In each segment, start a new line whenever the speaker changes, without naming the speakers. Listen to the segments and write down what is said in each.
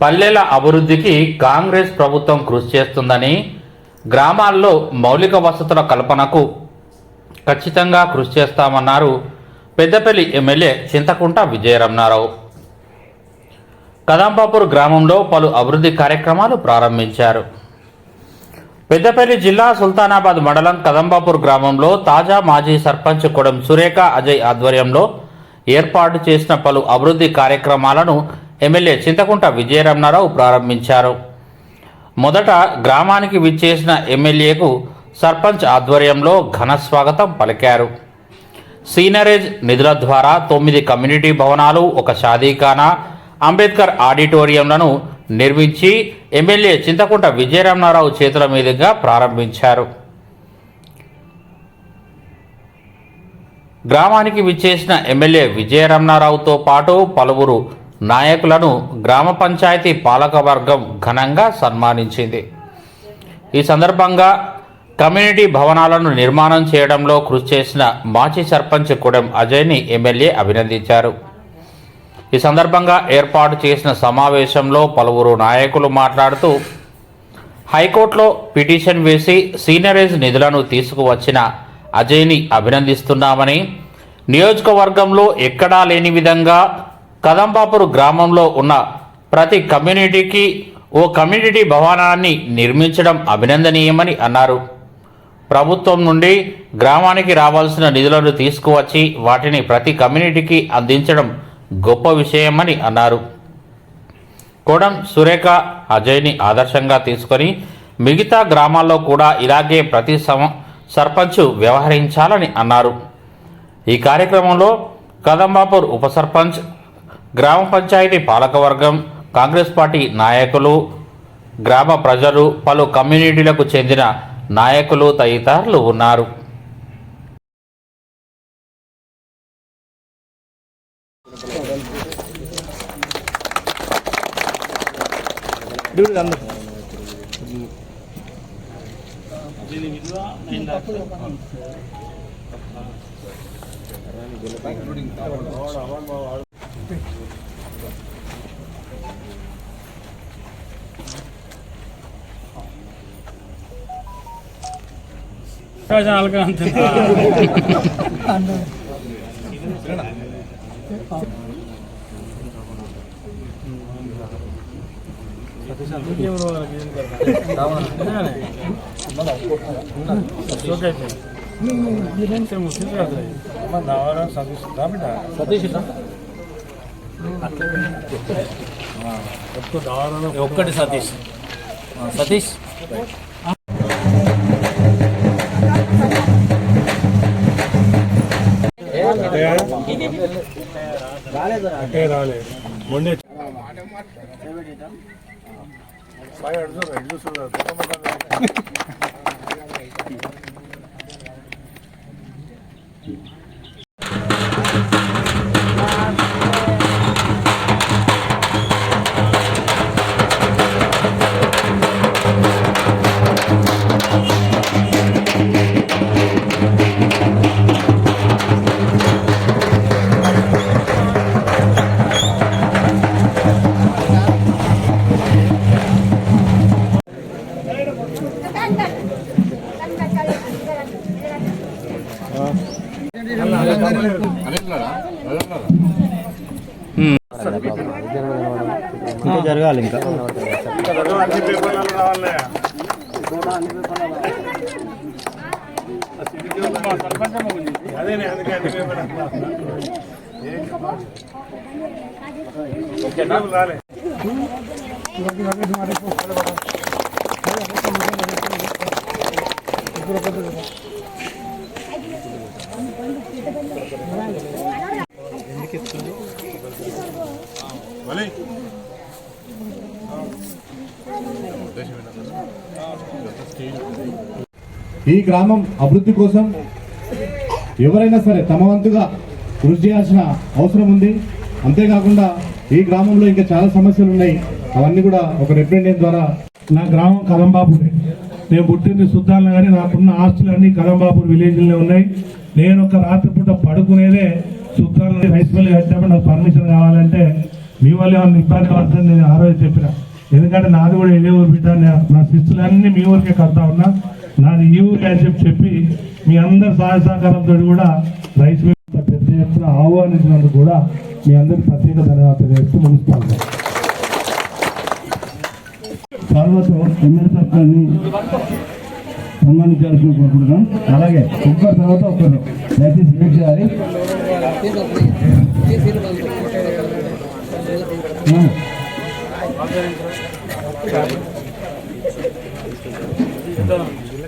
పల్లెల అభివృద్ధికి కాంగ్రెస్ ప్రభుత్వం కృషి చేస్తుందని గ్రామాల్లో మౌలిక వసతుల కల్పనకు ఖచ్చితంగా కృషి చేస్తామన్నారు పెద్దపల్లి ఎమ్మెల్యే చింతకుంట విజయరమణారావు. కదంబాపూర్ గ్రామంలో పలు అభివృద్ధి కార్యక్రమాలు ప్రారంభించారు. పెద్దపల్లి జిల్లా సుల్తానాబాద్ మండలం కదంబాపూర్ గ్రామంలో తాజా మాజీ సర్పంచ్ కొడం సురేఖ అజయ్ ఆధ్వర్యంలో ఏర్పాటు చేసిన పలు అభివృద్ధి కార్యక్రమాలను ఎమ్మెల్యే చింతకుంట విజయరమణారావు ప్రారంభించారు. మొదట గ్రామానికి విచ్చేసిన ఎమ్మెల్యేకు సర్పంచ్ ఆధ్వర్యంలో ఘన స్వాగతం పలికారు. సీనరేజ్ నిధుల ద్వారా తొమ్మిది కమ్యూనిటీ భవనాలు ఒక షాదీఖానా అంబేద్కర్ ఆడిటోరియంలను నిర్మించి ఎమ్మెల్యే చింతకుంట విజయరమణారావు చేతుల మీదుగా ప్రారంభించారు. గ్రామానికి విచ్చేసిన ఎమ్మెల్యే విజయరమణారావుతో పాటు పలువురు నాయకులను గ్రామ పంచాయతీ పాలకవర్గం ఘనంగా సన్మానించింది. ఈ సందర్భంగా కమ్యూనిటీ భవనాలను నిర్మాణం చేయడంలో కృషి చేసిన మాజీ సర్పంచ్ కుడెం అజయ్ని ఎమ్మెల్యే అభినందించారు. ఈ సందర్భంగా ఏర్పాటు చేసిన సమావేశంలో పలువురు నాయకులు మాట్లాడుతూ హైకోర్టులో పిటిషన్ వేసి సీనియరేజ్ నిధులను తీసుకువచ్చిన అజయ్ని అభినందిస్తున్నామని నియోజకవర్గంలో ఎక్కడా లేని విధంగా కదంబాపూర్ గ్రామంలో ఉన్న ప్రతి కమ్యూనిటీకి ఓ కమ్యూనిటీ భవనాన్ని నిర్మించడం అభినందనీయమని అన్నారు. ప్రభుత్వం నుండి గ్రామానికి రావాల్సిన నిధులను తీసుకువచ్చి వాటిని ప్రతి కమ్యూనిటీకి అందించడం గొప్ప విషయమని అన్నారు. కోడం సురేఖ అజయ్ని ఆదర్శంగా తీసుకొని మిగతా గ్రామాల్లో కూడా ఇలాగే ప్రతి సమ సర్పంచ్ వ్యవహరించాలని అన్నారు. ఈ కార్యక్రమంలో కదంబాపూర్ ఉప సర్పంచ్ గ్రామ పంచాయతీ పాలకవర్గం కాంగ్రెస్ పార్టీ నాయకులు గ్రామ ప్రజలు పలు కమ్యూనిటీలకు చెందిన నాయకులు తదితరులు ఉన్నారు.
నాలుగు అంతే
ఒక్కటి సతీష్. సతీష్.
రాలేదు మొన్నే
ఇంకా జరగాలి ఇంకా.
అన్ని
ఈ గ్రామం అభివృద్ధి కోసం ఎవరైనా సరే తమ వంతుగా కృషి చేయాల్సిన అవసరం ఉంది. అంతేకాకుండా ఈ గ్రామంలో ఇంకా చాలా సమస్యలు ఉన్నాయి. అవన్నీ కూడా ఒక రిప్రజెంటేటివ్ ద్వారా
నా గ్రామం కదంబాపూరే నేను పుట్టింది సుద్దాలను కానీ నాకున్న ఆస్తులన్నీ కదంబాపూర్ విలేజ్లోనే ఉన్నాయి. నేను ఒక రాత్రిపూట పడుకునేదే సుద్దాలని రైస్ మిల్ కట్టినప్పుడు నాకు పర్మిషన్ కావాలంటే
మీ వల్ల ఏమన్నా ఇబ్బంది పడుతుంది నేను ఆ రోజు చెప్పిన. ఎందుకంటే నాది కూడా ఇదే ఊరు బిడ్డ నా- నా శిస్తులన్నీ మీ ఊరికే కడతా ఉన్నా. నాది ఈ ఊరికే అని చెప్పి చెప్పి మీ అందరి సహాయ సహకారంతో కూడా రైతు మిల్లు పెద్ద ఎత్తున ఆహ్వానించినందుకు కూడా మీ అందరికి ప్రత్యేక ధన్యవాదాలు చేస్తూ ముగిస్తాను.
సార్వతో ఎమ్మెల్యే సర్కార్ని సన్మానించాల్సిన కోరుకుంటున్నాం. అలాగే ఒక్కరి తర్వాత ఒక్కరు. దయచేసి వెయిట్ చేయాలి. ఆ. ఒకరికి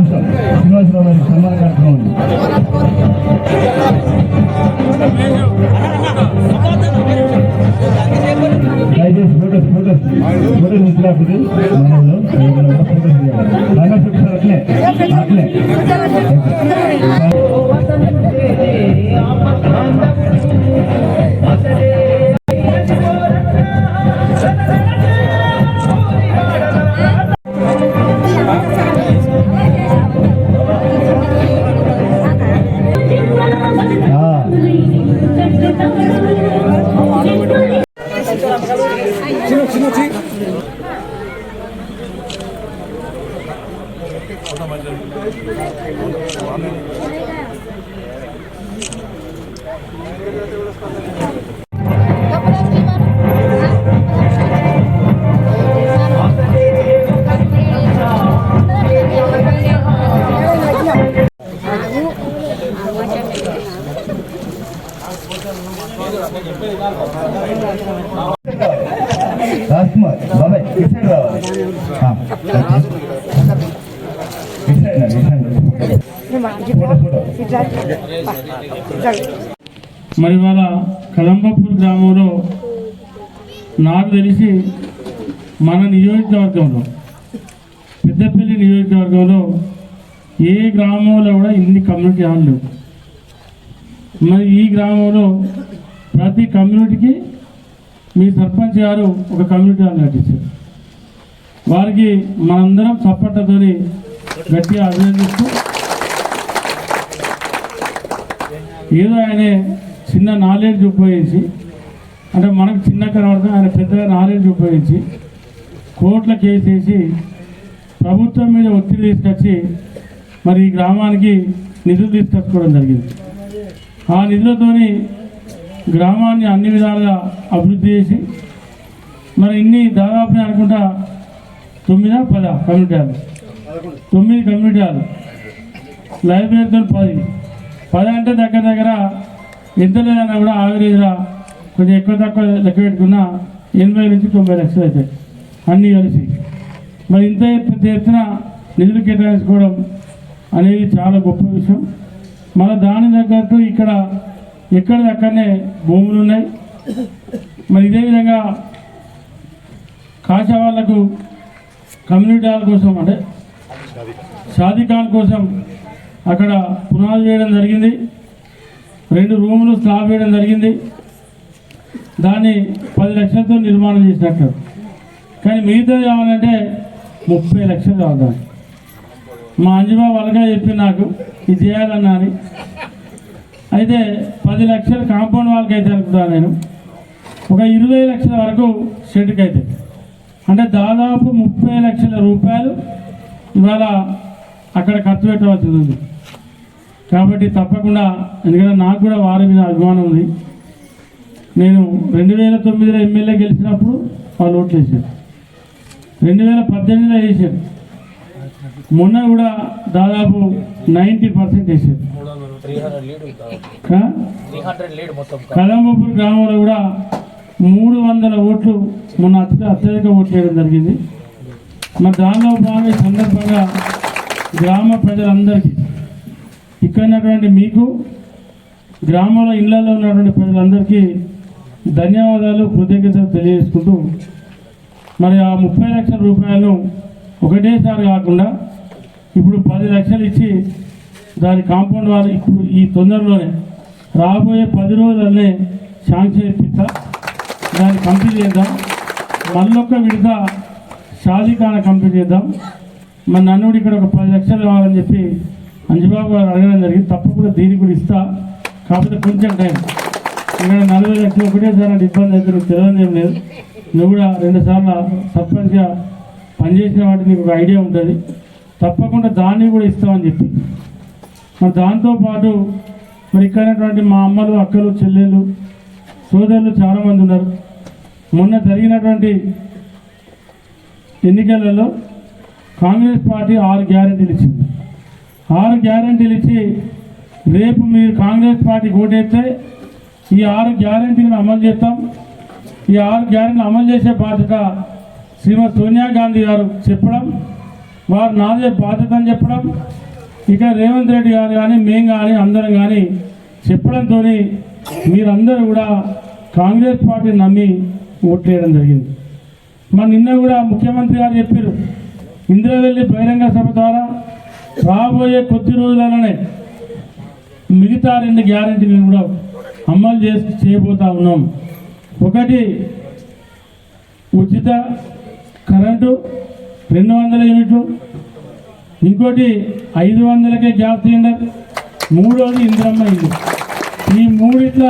నిమిషం శ్రీనివాసరావు గారి సన్మాన కార్యక్రమం ఉంది. దయచేసి ఫోటోస్ ఫోటోస్ ఫోటోస్ ఇచ్చినప్పుడు మనలో ఏదైనా ఫోటోస్ తీయాలి రంగస్వామి సార్ అట్లే అట్లే Amin.
మరి ఇవాళ కదంబపూర్ గ్రామంలో నాకు తెలిసి మన నియోజకవర్గంలో పెద్దపల్లి నియోజకవర్గంలో ఏ గ్రామంలో కూడా ఇన్ని కమ్యూనిటీ హాల్ లేవు. మరి ఈ గ్రామంలో ప్రతి కమ్యూనిటీకి మీ సర్పంచ్ గారు ఒక కమ్యూనిటీ హాల్ నటించారు వారికి మనందరం చప్పట్లతోని గట్టిగా అభినందిస్తూ ఏదో ఆయన చిన్న నాలెడ్జ్ ఉపయోగించి అంటే మనకు చిన్న కనబడతాం ఆయన పెద్దగా నాలెడ్జ్ ఉపయోగించి కోట్ల కేసేసి ప్రభుత్వం మీద ఒత్తిడి తీసుకొచ్చి మరి ఈ గ్రామానికి నిధులు తీసుకొచ్చుకోవడం జరిగింది. ఆ నిధులతోని గ్రామాన్ని అన్ని విధాలుగా అభివృద్ధి చేసి మరి ఇన్ని దాదాపు అనుకుంటా తొమ్మిదా పద కమ్యూనిటీలు తొమ్మిది కమ్యూనిటీలు లైబ్రరీతో పది. పది అంటే దగ్గర దగ్గర ఎంత లేదన్నా కూడా ఆవరేజ్గా కొంచెం ఎక్కువ తక్కువ లెక్క పెట్టుకున్నా ఎనభై నుంచి తొంభై లక్షలు అవుతాయి అన్నీ కలిసి. మరి ఇంత పెద్ద ఎత్తున నిధులు కేటాయించుకోవడం అనేది చాలా గొప్ప విషయం. మన దాని తగ్గట్టు ఇక్కడ ఎక్కడిదక్కడనే భూములు ఉన్నాయి. మరి ఇదే విధంగా కాశా వాళ్ళకు కమ్యూనిటీ హాల్ కోసం అంటే షాదీఖాన్ కోసం అక్కడ పునాది వేయడం జరిగింది. రెండు రూములు స్లాబ్ వేయడం జరిగింది. దాన్ని పది లక్షలతో నిర్మాణం చేసినట్టు. కానీ మిగతా కావాలంటే ముప్పై లక్షలు కావాలి. మా అంజబాబు వాళ్ళగా చెప్పి నాకు ఇది చేయాలన్నా అని. అయితే పది లక్షలు కాంపౌండ్ వాళ్ళకి అయితే అనుకుంటాను నేను. ఒక ఇరవై లక్షల వరకు షెడ్కి అయితే. అంటే దాదాపు ముప్పై లక్షల రూపాయలు ఇవాళ అక్కడ ఖర్చు పెట్టవలసింది ఉంది. కాబట్టి తప్పకుండా ఎందుకంటే నాకు కూడా వారి మీద అభిమానం ఉంది. నేను రెండు వేల తొమ్మిదిలో ఎమ్మెల్యే గెలిచినప్పుడు వాళ్ళు ఓట్లు వేశారు. రెండు వేల పద్దెనిమిదిలో వేశారు. మొన్న కూడా దాదాపు నైంటీ పర్సెంట్ వేశారు.
త్రీ
కలంబపూర్ గ్రామంలో కూడా మూడు వందల ఓట్లు మొన్న అత్య అత్యధిక ఓట్లు వేయడం జరిగింది. మరి దానిలో భాగంగా సందర్భంగా గ్రామ ప్రజలందరికీ ఇక్కడ ఉన్నటువంటి మీకు గ్రామంలో ఇళ్ళలో ఉన్నటువంటి ప్రజలందరికీ ధన్యవాదాలు కృతజ్ఞతలు తెలియజేసుకుంటూ మరి ఆ ముప్పై లక్షల రూపాయలను ఒకటేసారి కాకుండా ఇప్పుడు పది లక్షలు ఇచ్చి దాని కాంపౌండ్ వారు ఇప్పుడు ఈ తొందరలోనే రాబోయే పది రోజులనే శాంక్షన్ ఇప్పిస్తా దాన్ని కంప్లీట్ చేద్దాం. మళ్ళొక్క విడత షాదీఖానా కంప్లీట్ చేద్దాం. మరి నన్నుడు ఇక్కడ ఒక పది లక్షలు కావాలని చెప్పి అంజబాబు గారు అడగడం జరిగింది. తప్పకుండా దీనికి కూడా ఇస్తా. కాకపోతే కొంచెం టైం. ఇక్కడ నలభై లక్షలు ఒకటేసారి అంటే ఇబ్బంది అయితే నువ్వు తెలియదు ఏం లేదు. నువ్వు కూడా రెండు సార్లు సర్పంచ్గా పనిచేసిన వాటి నీకు ఒక ఐడియా ఉంటుంది. తప్పకుండా దాన్ని కూడా ఇస్తామని చెప్పి. మరి దాంతోపాటు మరి ఇక్కడటువంటి మా అమ్మలు అక్కలు చెల్లెళ్ళు సోదరులు చాలామంది ఉన్నారు. మొన్న జరిగినటువంటి ఎన్నికలలో కాంగ్రెస్ పార్టీ ఆరు గ్యారెంటీలు ఇచ్చింది. ఆరు గ్యారెంటీలు ఇచ్చి రేపు మీరు కాంగ్రెస్ పార్టీకి ఓటేస్తే ఈ ఆరు గ్యారెంటీలను అమలు చేస్తాం. ఈ ఆరు గ్యారెంటీలు అమలు చేసే బాధ్యత శ్రీమతి సోనియా గాంధీ గారు చెప్పడం వారు నాదే బాధ్యత అని చెప్పడం ఇక రేవంత్ రెడ్డి గారు కానీ మేము కానీ అందరం కానీ చెప్పడంతో మీరందరూ కూడా కాంగ్రెస్ పార్టీని నమ్మి ఓట్లేయడం జరిగింది. మరి నిన్న కూడా ముఖ్యమంత్రి గారు చెప్పారు ఇందిరావెల్లి బహిరంగ సభ ద్వారా రాబోయే కొద్ది రోజులలోనే మిగతా రెండు గ్యారంటీలను కూడా అమలు చేసి చేయబోతా ఉన్నాం. ఒకటి ఉచిత కరెంటు రెండు వందల యూనిట్లు ఇంకోటి ఐదు వందలకే గ్యాస్ సిలిండర్ మూడోది ఇంద్రమ్మ ఇల్లు. ఈ మూడిట్ల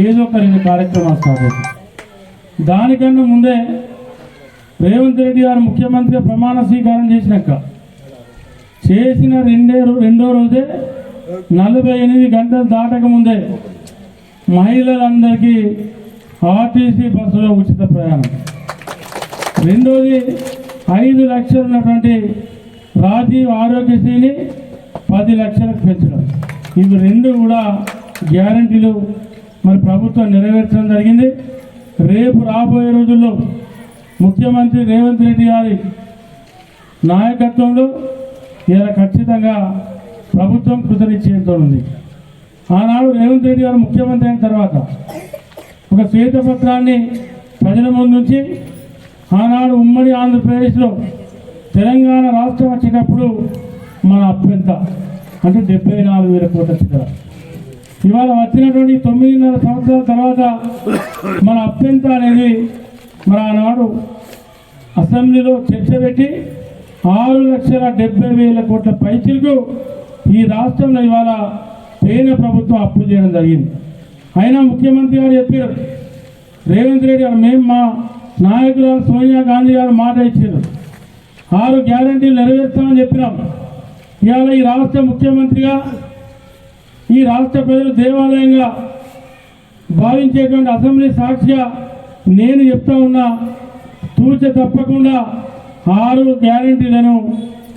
ఏదో ఒక రెండు కార్యక్రమాలు స్టార్ట్ అవుతాయి. దానికన్నా ముందే రేవంత్ రెడ్డి గారు ముఖ్యమంత్రిగా ప్రమాణ స్వీకారం చేసినాక చేసిన రెండే రెండో రోజే నలభై ఎనిమిది గంటలు దాటక ముందే మహిళలందరికీ ఆర్టీసీ బస్సులో ఉచిత ప్రయాణం. రెండోది ఐదు లక్షలు ఉన్నటువంటి రాజీవ్ ఆరోగ్యశ్రీని పది లక్షలకు పెంచడం. ఇవి రెండు కూడా గ్యారంటీలు మరి ప్రభుత్వం నెరవేర్చడం జరిగింది. రేపు రాబోయే రోజుల్లో ముఖ్యమంత్రి రేవంత్ రెడ్డి గారి నాయకత్వంలో ఇలా ఖచ్చితంగా ప్రభుత్వం కృతనిశ్చయంతో ఉంది ఆనాడు రేవంత్ రెడ్డి గారు ముఖ్యమంత్రి అయిన తర్వాత ఒక శ్వేతపత్రాన్ని ప్రజల ముందు నుంచి ఆనాడు ఉమ్మడి ఆంధ్రప్రదేశ్లో తెలంగాణ రాష్ట్రం వచ్చేటప్పుడు మన అభ్యంత అంటే డెబ్బై నాలుగు వేల కోట్ల చిల్లర. ఇవాళ వచ్చినటువంటి తొమ్మిదిన్నర సంవత్సరాల తర్వాత మన అభ్యంత అనేది మరి ఆనాడు అసెంబ్లీలో చర్చ పెట్టి ఆరు లక్షల డెబ్బై వేల కోట్ల పైచిలకు ఈ రాష్ట్రంలో ఇవాళ పేద ప్రభుత్వం అప్పులు చేయడం జరిగింది. అయినా ముఖ్యమంత్రి గారు చెప్పారు రేవంత్ రెడ్డి గారు మేము మా నాయకురాలు సోనియా గాంధీ గారు మాట ఇచ్చారు. ఆరు గ్యారంటీలు నెరవేర్స్తామని చెప్పినాం. ఇవాళ ఈ రాష్ట్ర ముఖ్యమంత్రిగా ఈ రాష్ట్ర ప్రజలు దేవాలయంగా భావించేటువంటి అసెంబ్లీ సాక్షిగా నేను చెప్తా ఉన్నా తూచ తప్పకుండా ఆరు గ్యారంటీలను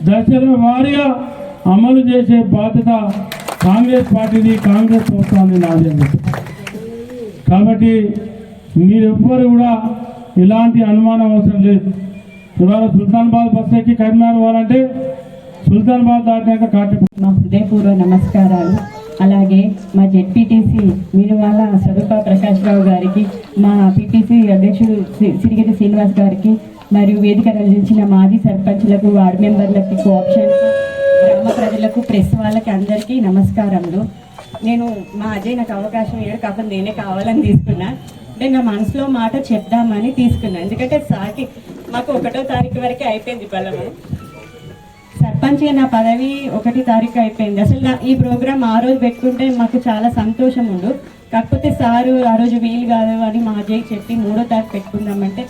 దశల వారీగా అమలు చేసే బాధ్యత కాంగ్రెస్ పార్టీది కాంగ్రెస్ ప్రభుత్వాన్ని నాది కాబట్టి మీరెవ్వరు కూడా ఇలాంటి అనుమానం అవసరం లేదు. ఇవాళ సుల్తాన్బాద్ బస్ ఎక్కి కరీంనగర్ పోవాలంటే సుల్తాన్బాద్ దాటాక కాటి
హృదయపూర్వ నమస్కారాలు. అలాగే మా జెడ్పీటీసీ మీరు వాళ్ళ సదుపా ప్రకాష్ రావు గారికి మా పీటీసీ అధ్యక్షుడు సిరిగిరి శ్రీనివాస్ గారికి మరియు వేదిక రచించిన మాజీ సర్పంచ్లకు వార్డు మెంబర్లకి కోఆప్షన్ గ్రామ ప్రజలకు ప్రెస్ వాళ్ళకి అందరికీ నమస్కారములు. నేను మా అజయ్ నాకు అవకాశం ఇవ్వడు కాకపోతే నేనే కావాలని తీసుకున్నా. అంటే నా మనసులో మాట చెప్దామని తీసుకున్నా. ఎందుకంటే సాకి మాకు ఒకటో తారీఖు వరకే అయిపోయింది బలము. సర్పంచ్ సర్పంచ్గా నా పదవి ఒకటి తారీఖు అయిపోయింది. అసలు నా ఈ ప్రోగ్రామ్ ఆ రోజు పెట్టుకుంటే మాకు చాలా సంతోషం ఉండు. కాకపోతే సారు ఆ రోజు వీలు కాదు అని మా అజయ్ చెప్పి మూడో తారీఖు పెట్టుకుందామంటే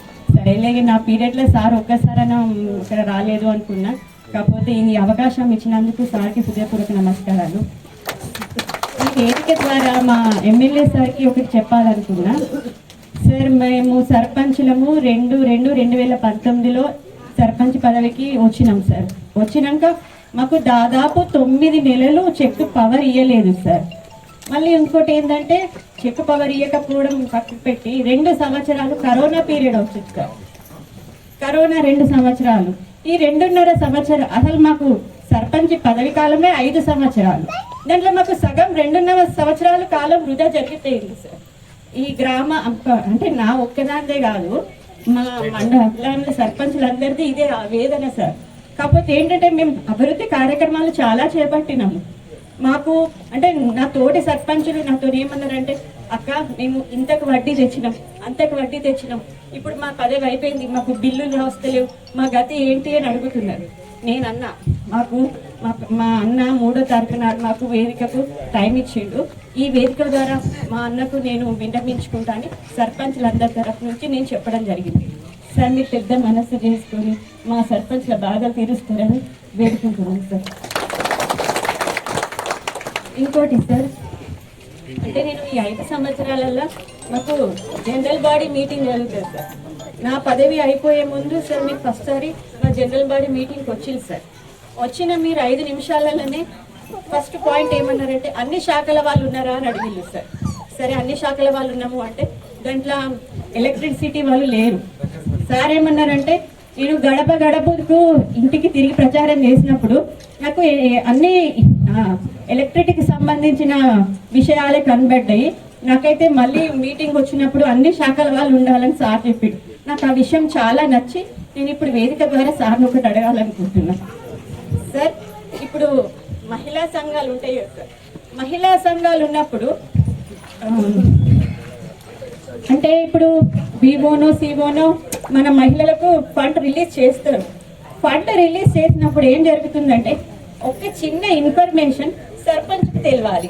సరేలే నా పీరియడ్లో సార్ ఒక్కసారైనా ఇక్కడ రాలేదు అనుకున్నా. కాకపోతే ఈ అవకాశం ఇచ్చినందుకు సార్కి హృదయపూర్వక నమస్కారాలు. ఈ వేదిక ద్వారా మా ఎమ్మెల్యే సార్కి ఒకటి చెప్పాలనుకున్నా. సార్ మేము సర్పంచులము రెండు రెండు రెండు వేల పంతొమ్మిదిలో సర్పంచ్ పదవికి వచ్చినాం సార్. వచ్చినాక మాకు దాదాపు తొమ్మిది నెలలు చెక్ పవర్ ఇవ్వలేదు సార్. మళ్ళీ ఇంకోటి ఏంటంటే చెక్ పవర్ ఇవ్వకపోవడం పక్కకు పెట్టి రెండు సంవత్సరాలు కరోనా పీరియడ్ వచ్చింది సార్ కరోనా రెండు సంవత్సరాలు. ఈ రెండున్నర సంవత్సరం అసలు మాకు సర్పంచ్ పదవి కాలమే ఐదు సంవత్సరాలు. దాంట్లో మాకు సగం రెండున్నర సంవత్సరాల కాలం వృధా జరిగిపోయింది సార్. ఈ గ్రామ అంటే నా ఒక్కదాందే కాదు మా మండలంలో సర్పంచులందరిది ఇదే వేదన సార్. కాకపోతే ఏంటంటే మేము అభివృద్ధి కార్యక్రమాలు చాలా చేపట్టినాము. మాకు అంటే నా తోటి సర్పంచులు నాతో ఏమన్నారంటే అక్క మేము ఇంతకు వడ్డీ తెచ్చినాం అంతకు వడ్డీ తెచ్చినాం. ఇప్పుడు మా పదవి అయిపోయింది మాకు బిల్లులు వస్తలేవు మా గతి ఏంటి అని అడుగుతున్నారు. నేను అన్న మాకు మా మా అన్న మూడో తారీఖు నాడు మాకు వేదికకు టైం ఇచ్చిండు. ఈ వేదిక ద్వారా మా అన్నకు నేను విన్నపించుకుంటాను సర్పంచులందరి తరఫు నుంచి నేను చెప్పడం జరిగింది. సార్ మీరు పెద్ద మనసు చేసుకొని మా సర్పంచ్ల బాగా తీరుస్తారని వేడుకుంటున్నాను సార్. ఇంకోటి సార్ అంటే నేను ఈ ఐదు సంవత్సరాలలో మాకు జనరల్ బాడీ మీటింగ్ జరుగుతుంది సార్. నా పదవి అయిపోయే ముందు సార్ మీకు ఫస్ట్ సారి మా జనరల్ బాడీ మీటింగ్కి వచ్చింది సార్. వచ్చిన మీరు ఐదు నిమిషాలలోనే ఫస్ట్ పాయింట్ ఏమన్నారంటే అన్ని శాఖల వాళ్ళు ఉన్నారా అని అడిగింది సార్. సరే అన్ని శాఖల వాళ్ళు ఉన్నాము అంటే దాంట్లో ఎలక్ట్రిసిటీ వాళ్ళు లేరు. సార్ ఏమన్నారంటే నేను గడప గడపకు ఇంటికి తిరిగి ప్రచారం చేసినప్పుడు నాకు అన్ని ఎలక్ట్రిసిటీకి సంబంధించిన విషయాలే కనబడ్డాయి. నాకైతే మళ్ళీ మీటింగ్ వచ్చినప్పుడు అన్ని శాఖల వాళ్ళు ఉండాలని సార్ చెప్పిండు నాకు ఆ విషయం చాలా నచ్చి నేను ఇప్పుడు వేదిక ద్వారా సార్ ఒకటి అడగాలనుకుంటున్నా. సార్ ఇప్పుడు మహిళా సంఘాలు ఉంటాయి కదా. సార్ మహిళా సంఘాలు ఉన్నప్పుడు అంటే ఇప్పుడు బీబోనో సిబోనో మన మహిళలకు ఫండ్ రిలీజ్ చేస్తారు. ఫండ్ రిలీజ్ చేసినప్పుడు ఏం జరుగుతుందంటే ఒక చిన్న ఇన్ఫర్మేషన్ సర్పంచ్కి తెలియాలి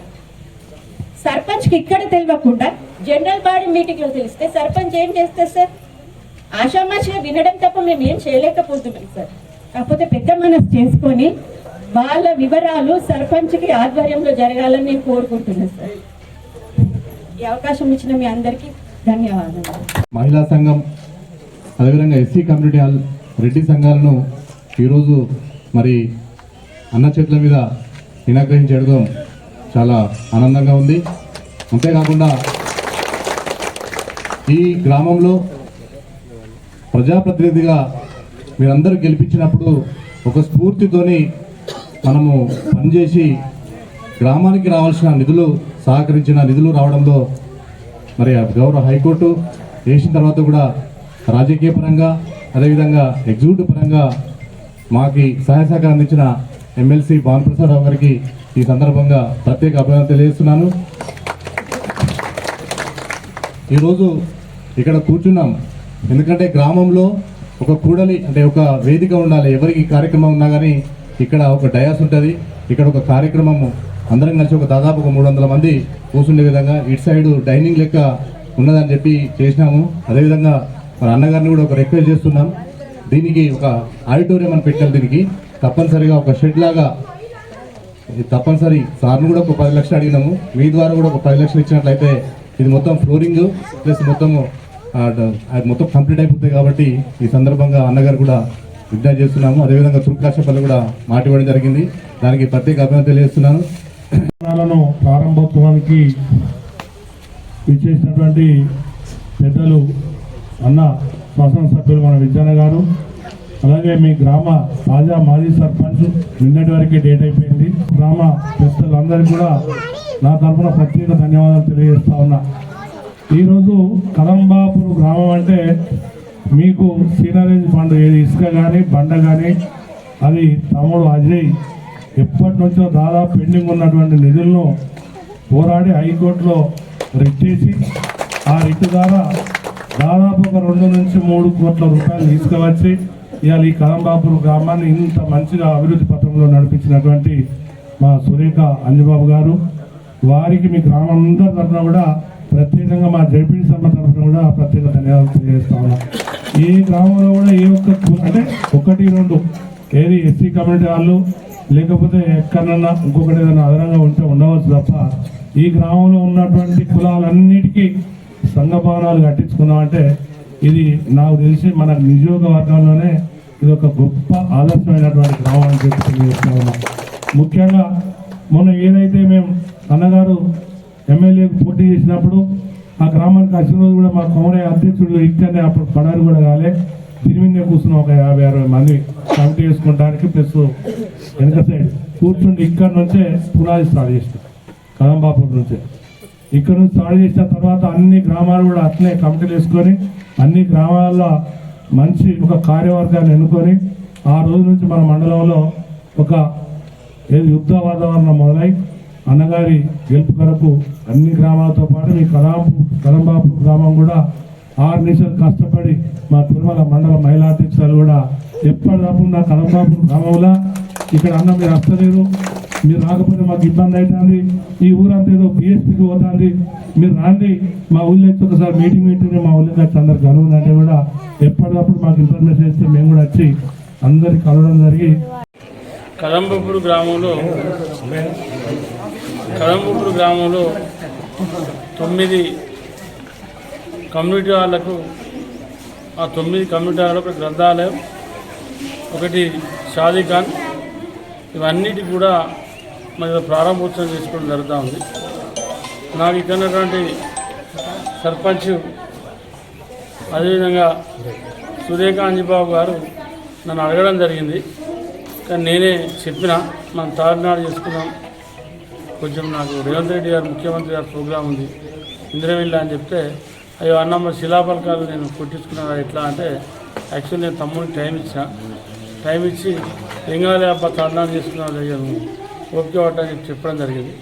సర్పంచ్కి ఇక్కడ తెలియకుండా జనరల్ బాడీ మీటింగ్లో తెలిస్తే సర్పంచ్ ఏం చేస్తారు సార్? ఆషామాషిగా వినడం తప్ప మేము ఏం చేయలేకపోతున్నాం సార్. కాకపోతే పెద్ద మనసు చేసుకొని వాళ్ళ వివరాలు సర్పంచ్కి ఆధ్వర్యంలో జరగాలని నేను కోరుకుంటున్నాను సార్. ఈ అవకాశం ఇచ్చిన మీ అందరికీ ధన్యవాదాలు.
మహిళా సంఘం అదేవిధంగా ఎస్సీ కమ్యూనిటీ హాల్ రెడ్డి సంఘాలను ఈరోజు మరి అన్న చేతుల మీద ఇనాగ్రహించడం చాలా ఆనందంగా ఉంది. అంతేకాకుండా ఈ గ్రామంలో ప్రజాప్రతినిధిగా మీరందరూ గెలిపించినప్పుడు ఒక స్ఫూర్తితోని మనము పనిచేసి గ్రామానికి రావాల్సిన నిధులు సహకరించిన నిధులు రావడంలో మరి గౌరవ హైకోర్టు వేసిన తర్వాత కూడా రాజకీయ పరంగా అదేవిధంగా ఎగ్జిక్యూటివ్ పరంగా మాకి సహాయ సహకారం అందించిన ఎమ్మెల్సీ భానుప్రసాదరావు గారికి ఈ సందర్భంగా ప్రత్యేక అభినందన తెలియజేస్తున్నాను. ఈరోజు ఇక్కడ కూర్చున్నాం. ఎందుకంటే గ్రామంలో ఒక కూడలి అంటే ఒక వేదిక ఉండాలి. ఎవరికి కార్యక్రమం ఉన్నా కానీ ఇక్కడ ఒక డయాస్ ఉంటుంది. ఇక్కడ ఒక కార్యక్రమము అందరం కలిసి ఒక దాదాపు ఒక మూడు వందల మంది కూర్చుండే విధంగా ఇటు సైడ్ డైనింగ్ లెక్క ఉన్నదని చెప్పి చేసినాము. అదేవిధంగా మన అన్నగారిని కూడా ఒక రిక్వెస్ట్ చేస్తున్నాం. దీనికి ఒక ఆడిటోరియం అని పెట్టాలి దీనికి. తప్పనిసరిగా ఒక షెడ్ లాగా ఇది తప్పనిసరి. సార్ను కూడా ఒక పది లక్షలు అడిగినాము. మీ ద్వారా కూడా ఒక పది లక్షలు ఇచ్చినట్లయితే ఇది మొత్తం ఫ్లోరింగ్ ప్లస్ మొత్తము అది మొత్తం కంప్లీట్ అయిపోతుంది కాబట్టి ఈ సందర్భంగా అన్నగారు కూడా విజ్ఞప్తి చేస్తున్నాము. అదేవిధంగా తుర్కాశపల్లి కూడా మాట ఇవ్వడం జరిగింది. దానికి ప్రత్యేక అభినందన తెలియజేస్తున్నాను.
ప్రారంభోత్సవానికి విచ్చేసినటువంటి పెద్దలు అన్న శాసనసభ్యులు మన విజ్ఞాన గారు అలాగే మీ గ్రామ తాజా మాజీ సర్పంచ్ నిన్నటి వరకే డేట్ అయిపోయింది. గ్రామ పెద్దలందరికీ కూడా నా తరఫున ప్రత్యేక ధన్యవాదాలు తెలియజేస్తా ఉన్నా. ఈరోజు కదంబాపూర్ గ్రామం అంటే మీకు సీనరేజ్ ఫండ్ ఏది ఇసుక కానీ బండ కానీ అది తమ్ముడు అజయ్ ఎప్పటి నుంచో దాదాపు పెండింగ్ ఉన్నటువంటి నిధులను పోరాడి హైకోర్టులో రిట్ చేసి ఆ రిట్ ద్వారా దాదాపు ఒక రెండు నుంచి మూడు కోట్ల రూపాయలు తీసుకువచ్చి ఇవాళ ఈ కలంబాపూర్ గ్రామాన్ని ఇంత మంచిగా అభివృద్ధి పథంలో నడిపించినటువంటి మా సురేఖ అంజబాబు గారు వారికి మీ గ్రామం అందరి తరఫున కూడా ప్రత్యేకంగా మా జడ్పీ సభ తరఫున కూడా ప్రత్యేక ధన్యవాదాలు తెలియజేస్తా ఉన్నాం. ఈ గ్రామంలో కూడా ఏ ఒక్క అంటే ఒకటి రెండు ఏది ఎస్సీ కమ్యూనిటీ వాళ్ళు లేకపోతే ఎక్కడన్నా ఇంకొకటి ఏదైనా అదనంగా ఉంటే ఉండవచ్చు తప్ప ఈ గ్రామంలో ఉన్నటువంటి కులాలన్నిటికీ సంఘ భవనాలు కట్టించుకున్నామంటే ఇది నాకు తెలిసి మన నియోజకవర్గంలోనే ఇది ఒక గొప్ప ఆలస్యమైనటువంటి గ్రామం అని చెప్పి తెలియజేస్తా ఉన్నాం. ముఖ్యంగా మొన్న ఏదైతే మేము అన్నగారు ఎమ్మెల్యేకు పోటీ చేసినప్పుడు ఆ గ్రామానికి వచ్చిన రోజు కూడా మా కోమరయ్య అధ్యక్షుడు ఇక్కడనే అప్పుడు పడారు కూడా కాలే దీని మీదనే కూర్చున్న ఒక యాభై అరవై మంది కమిటీ వేసుకోవడానికి. ప్లస్ వెనక సైడ్ కూర్చుండి ఇక్కడ నుంచే పునాది స్టార్ట్ చేసినాం. కదంబాపూర్ నుంచే. ఇక్కడ నుంచి స్టార్ట్ చేసిన తర్వాత అన్ని గ్రామాలు కూడా అట్లే కమిటీలు వేసుకొని అన్ని గ్రామాల్లో మంచి ఒక కార్యవర్గాన్ని ఎన్నుకొని ఆ రోజు నుంచి మన మండలంలో ఒక ఏది యుద్ధ వాతావరణం మొదలై అన్నగారి గెలుపు కొరకు అన్ని గ్రామాలతో పాటు మీ కలాంపు కలంబాపు గ్రామం కూడా ఆరు నిమిషాలు కష్టపడి మా తిరుమల మండల మహిళా అధ్యక్షులు కూడా ఎప్పటి రాకుండా కలంబాపు గ్రామంలో ఇక్కడ అన్న మీరు వస్తలేరు మీరు రాకపోతే మాకు ఇబ్బంది అవుతుంది ఈ ఊరంతా ఏదో బిఎస్పీకి పోతుంది. మీరు రాండి. మా ఊళ్ళో వచ్చి ఒకసారి మీటింగ్ పెట్టి మా ఊళ్ళో వచ్చి అందరు అంటే కూడా ఎప్పటికప్పుడు మాకు ఇన్ఫర్మేషన్ ఇస్తే మేము కూడా వచ్చి అందరికి కలవడం జరిగి
కదంబపూర్ గ్రామంలో కదంబపూర్ గ్రామంలో తొమ్మిది కమ్యూనిటీ వాళ్ళకు ఆ తొమ్మిది కమ్యూనిటీ వాళ్ళకు గ్రంథాలయం ఒకటి షాదీఖాన్ ఇవన్నిటి కూడా మరి ప్రారంభోత్సవం చేసుకోవడం జరుగుతూ ఉంది. నాకు ఇక్కడ ఉన్నటువంటి సర్పంచ్ అదేవిధంగా సురేఖ బాబు గారు నన్ను అడగడం జరిగింది. కానీ నేనే చెప్పిన మనం తారునాడు చేసుకున్నాం. కొంచెం నాకు రేవంత్ రెడ్డి గారు ముఖ్యమంత్రి గారు ప్రోగ్రాం ఉంది. ఇంద్రవిల్లా అని చెప్తే అయ్యో అన్నమ్మ మరి శిలాపలకాలు నేను కొట్టించుకున్నాను ఎట్లా అంటే యాక్చువల్లీ నేను తమ్ముడికి టైం ఇచ్చిన. టైం ఇచ్చి ఎంగాలి అబ్బా తారునాడు చేసుకున్నాను అయ్యాను ఓకే పట్టని అని చెప్పడం జరిగింది.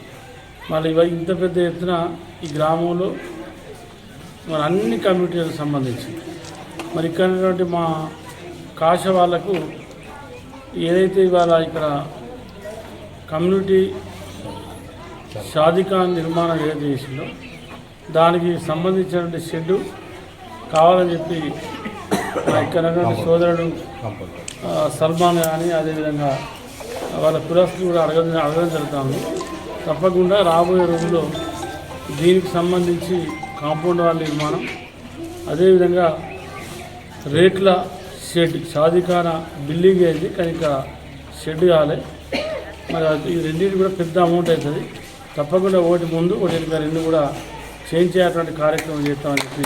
మళ్ళీ ఇవ ఇంత పెద్ద ఎత్తున ఈ గ్రామంలో మరి అన్ని కమ్యూనిటీలకు సంబంధించి మరి ఇక్కడ మా కాశ వాళ్ళకు ఏదైతే ఇవాళ ఇక్కడ కమ్యూనిటీ షాదిఖాన్ నిర్మాణం ఏదైతే చేసిందో దానికి సంబంధించినటువంటి షెడ్డు కావాలని చెప్పి ఇక్కడ సోదరుడు సల్మాన్ కానీ అదేవిధంగా వాళ్ళ కులస్తులు కూడా అడగడం అడగడం జరుగుతుంది. తప్పకుండా రాబోయే రోజుల్లో దీనికి సంబంధించి కాంపౌండ్ వాళ్ళ నిర్మాణం అదేవిధంగా రేట్ల షెడ్ షాదిఖాన బిల్డింగ్ అయింది కానీ ఇంకా షెడ్ కాలే. మరి ఈ రెండింటి కూడా పెద్ద అమౌంట్ అవుతుంది. తప్పకుండా ఒకటి ముందు ఒకటి రెండు కూడా చేంజ్ చేయాల్సిన కార్యక్రమం చేస్తామని చెప్పి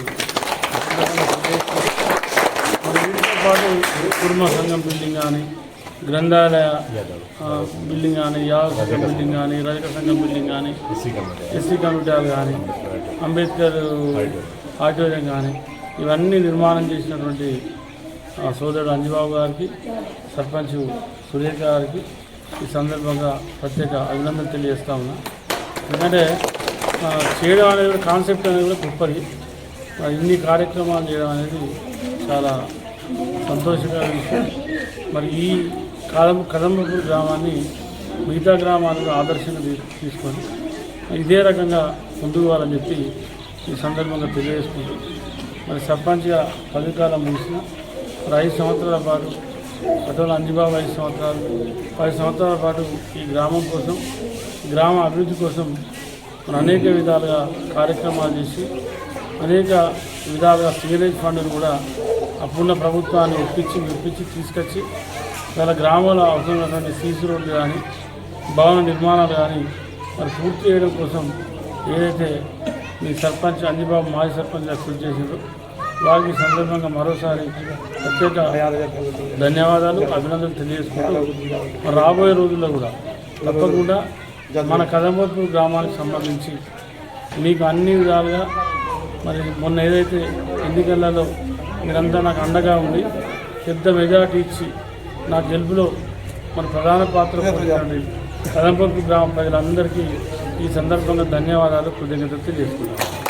మరి వీటితో పాటు కుటుంబ సంఘం బిల్డింగ్ కానీ గ్రంథాలయ బిల్డింగ్ కానీ యావ సంఘం బిల్డింగ్ కానీ రజక సంఘం బిల్డింగ్ కానీ ఎస్సీ కమిటీలు కానీ అంబేద్కర్ ఆడిటోరియం కానీ ఇవన్నీ నిర్మాణం చేసినటువంటి సోదరుడు అంజబాబు గారికి సర్పంచ్ సురేఖ గారికి ఈ సందర్భంగా ప్రత్యేక అభినందన తెలియజేస్తా ఉన్నా. ఎందుకంటే చేయడం అనేది కూడా కాన్సెప్ట్ అనేది కూడా గొప్పది ఇన్ని కార్యక్రమాలు చేయడం అనేది చాలా సంతోషకరమైన విషయం మరి ఈ కాలం కదంబపూర్ గ్రామాన్ని మిగతా గ్రామాలకు ఆదర్శంగా తీసుకొని ఇదే రకంగా ముందుకు వాళ్ళని చెప్పి ఈ సందర్భంగా తెలియజేసుకుంటూ మరి సర్పంచ్గా పది కాలం ముగిసిన మరి ఐదు సంవత్సరాల పాటు అటోల అంజిబాబు ఐదు సంవత్సరాలు పది సంవత్సరాల పాటు ఈ గ్రామం కోసం గ్రామ అభివృద్ధి కోసం మరి అనేక విధాలుగా కార్యక్రమాలు చేసి అనేక విధాలుగా సిగరేజ్ ఫండ్ను కూడా అప్పుడున్న ప్రభుత్వాన్ని ఒప్పించి మెప్పించి తీసుకొచ్చి చాలా గ్రామంలో అవసరమైనటువంటి సీసీ రోడ్లు కానీ భవన నిర్మాణాలు కానీ మరి పూర్తి చేయడం కోసం ఏదైతే మీ సర్పంచ్ అంజిబాబు మాజీ సర్పంచ్ కృషి చేసిందో వారికి సందర్భంగా మరోసారి ప్రత్యేక ధన్యవాదాలు అభినందనలు తెలియజేసుకుంటూ మరి రాబోయే రోజుల్లో కూడా తప్పకుండా మన కదంబపూర్ గ్రామానికి సంబంధించి మీకు అన్ని విధాలుగా మరి మొన్న ఏదైతే ఎన్నికలలో మీరంతా నాకు అండగా ఉంది పెద్ద మెజార్టీ ఇచ్చి నా గెలుపులో మన ప్రధాన పాత్ర పోషించండి. కదంపూర్ గ్రామ ప్రజలందరికీ ఈ సందర్భంగా ధన్యవాదాలు కృతజ్ఞతలు తెలియజేస్తున్నాను.